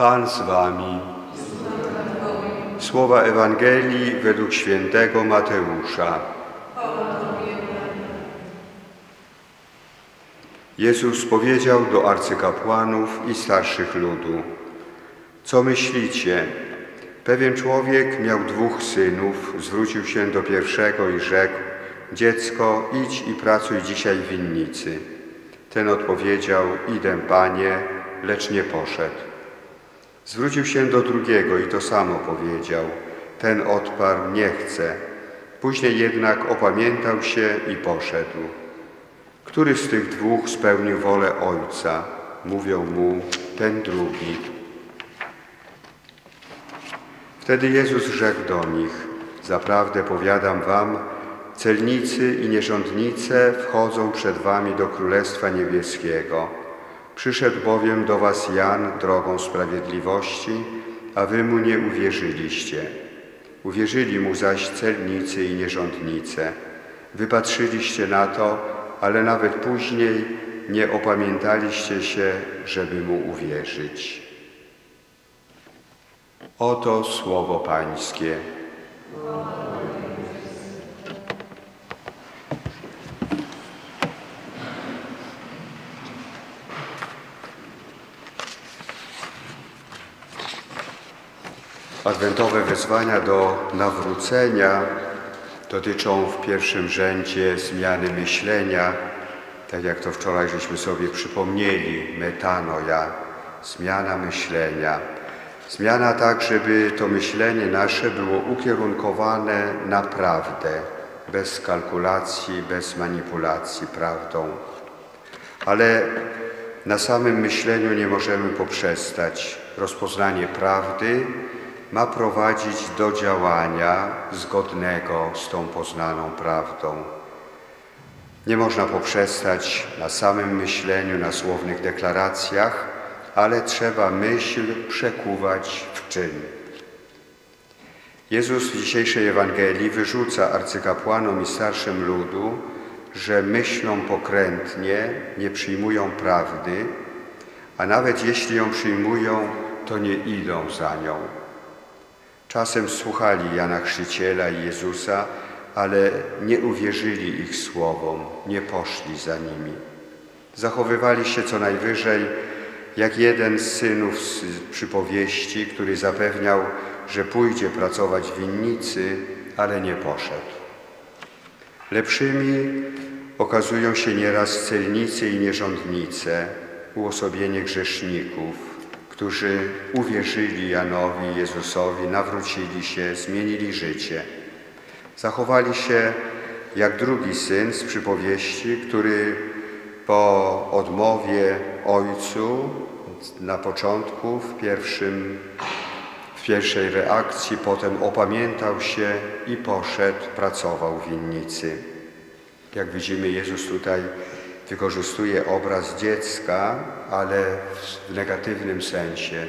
z wami. Słowa Ewangelii według świętego Mateusza. Jezus powiedział do arcykapłanów i starszych ludu: Co myślicie? Pewien człowiek miał dwóch synów, zwrócił się do pierwszego i rzekł: Dziecko, idź i pracuj dzisiaj w winnicy. Ten odpowiedział: Idę, panie, lecz nie poszedł. Zwrócił się do drugiego i to samo powiedział. Ten odparł: Nie chcę. Później jednak opamiętał się i poszedł. Który z tych dwóch spełnił wolę Ojca? Mówią mu ten drugi. Wtedy Jezus rzekł do nich: Zaprawdę powiadam wam, celnicy i nierządnice wchodzą przed wami do Królestwa Niebieskiego. Przyszedł bowiem do was Jan drogą sprawiedliwości, a wy mu nie uwierzyliście. Uwierzyli mu zaś celnicy i nierządnice. Wypatrzyliście na to, ale nawet później nie opamiętaliście się, żeby mu uwierzyć. Oto słowo Pańskie. Adwentowe wezwania do nawrócenia dotyczą w pierwszym rzędzie zmiany myślenia, tak jak to wczoraj żeśmy sobie przypomnieli, metanoja, zmiana myślenia. Zmiana tak, żeby to myślenie nasze było ukierunkowane na prawdę, bez kalkulacji, bez manipulacji prawdą. Ale na samym myśleniu nie możemy poprzestać. Rozpoznanie prawdy ma prowadzić do działania zgodnego z tą poznaną prawdą. Nie można poprzestać na samym myśleniu, na słownych deklaracjach, ale trzeba myśl przekuwać w czyn. Jezus w dzisiejszej Ewangelii wyrzuca arcykapłanom i starszym ludu, że myślą pokrętnie, nie przyjmują prawdy, a nawet jeśli ją przyjmują, to nie idą za nią. Czasem słuchali Jana Chrzciciela i Jezusa, ale nie uwierzyli ich słowom, nie poszli za nimi. Zachowywali się co najwyżej jak jeden z synów z przypowieści, który zapewniał, że pójdzie pracować w winnicy, ale nie poszedł. Lepszymi okazują się nieraz celnicy i nierządnice, uosobienie grzeszników, którzy uwierzyli Janowi Jezusowi, nawrócili się, zmienili życie. Zachowali się jak drugi syn z przypowieści, który po odmowie ojcu na początku, w, pierwszym, w pierwszej reakcji, potem opamiętał się i poszedł, pracował w winnicy. Jak widzimy, Jezus tutaj wykorzystuje obraz dziecka, ale w negatywnym sensie.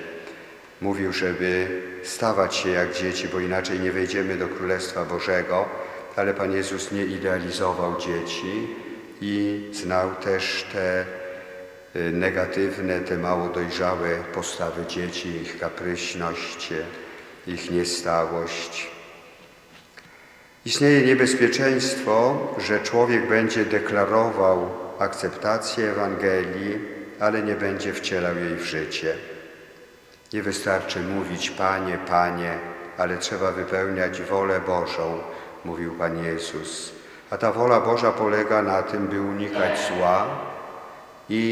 Mówił, żeby stawać się jak dzieci, bo inaczej nie wejdziemy do Królestwa Bożego, ale Pan Jezus nie idealizował dzieci i znał też te y, negatywne, te mało dojrzałe postawy dzieci, ich kapryśność, ich niestałość. Istnieje niebezpieczeństwo, że człowiek będzie deklarował akceptację Ewangelii, ale nie będzie wcielał jej w życie. Nie wystarczy mówić Panie, Panie, ale trzeba wypełniać wolę Bożą, mówił Pan Jezus. A ta wola Boża polega na tym, by unikać zła i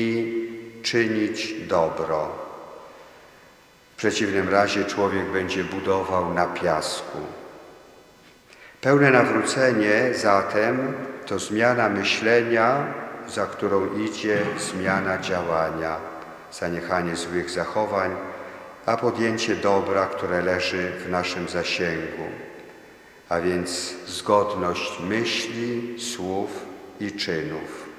czynić dobro. W przeciwnym razie człowiek będzie budował na piasku. Pełne nawrócenie zatem to zmiana myślenia, za którą idzie zmiana działania, zaniechanie złych zachowań, a podjęcie dobra, które leży w naszym zasięgu, a więc zgodność myśli, słów i czynów.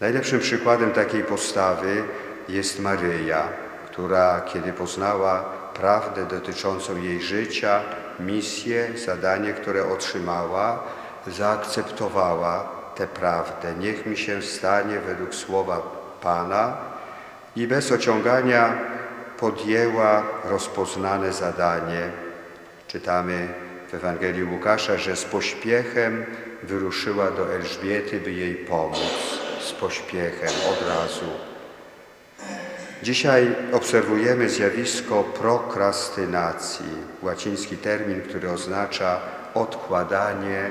Najlepszym przykładem takiej postawy jest Maryja, która kiedy poznała prawdę dotyczącą jej życia, misję, zadanie, które otrzymała, zaakceptowała tę prawdę. Niech mi się stanie według słowa Pana i bez ociągania podjęła rozpoznane zadanie. Czytamy w Ewangelii Łukasza, że z pośpiechem wyruszyła do Elżbiety, by jej pomóc. Z pośpiechem, od razu. Dzisiaj obserwujemy zjawisko prokrastynacji, łaciński termin, który oznacza odkładanie,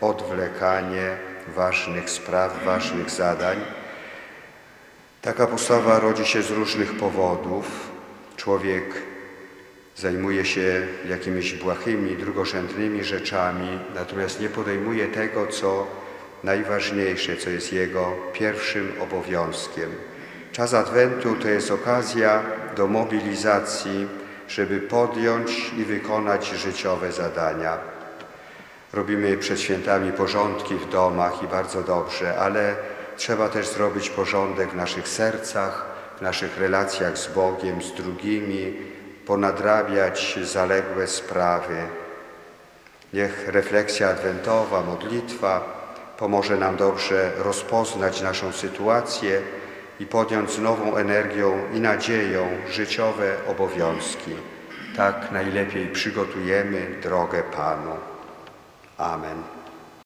odwlekanie ważnych spraw, ważnych zadań. Taka postawa rodzi się z różnych powodów. Człowiek zajmuje się jakimiś błahymi, drugorzędnymi rzeczami, natomiast nie podejmuje tego, co najważniejsze, co jest jego pierwszym obowiązkiem. Czas Adwentu to jest okazja do mobilizacji, żeby podjąć i wykonać życiowe zadania. Robimy przed świętami porządki w domach i bardzo dobrze, ale trzeba też zrobić porządek w naszych sercach, w naszych relacjach z Bogiem, z drugimi, ponadrabiać zaległe sprawy. Niech refleksja adwentowa, modlitwa pomoże nam dobrze rozpoznać naszą sytuację i podjąć z nową energią i nadzieją życiowe obowiązki. Tak najlepiej przygotujemy drogę Panu. Amen.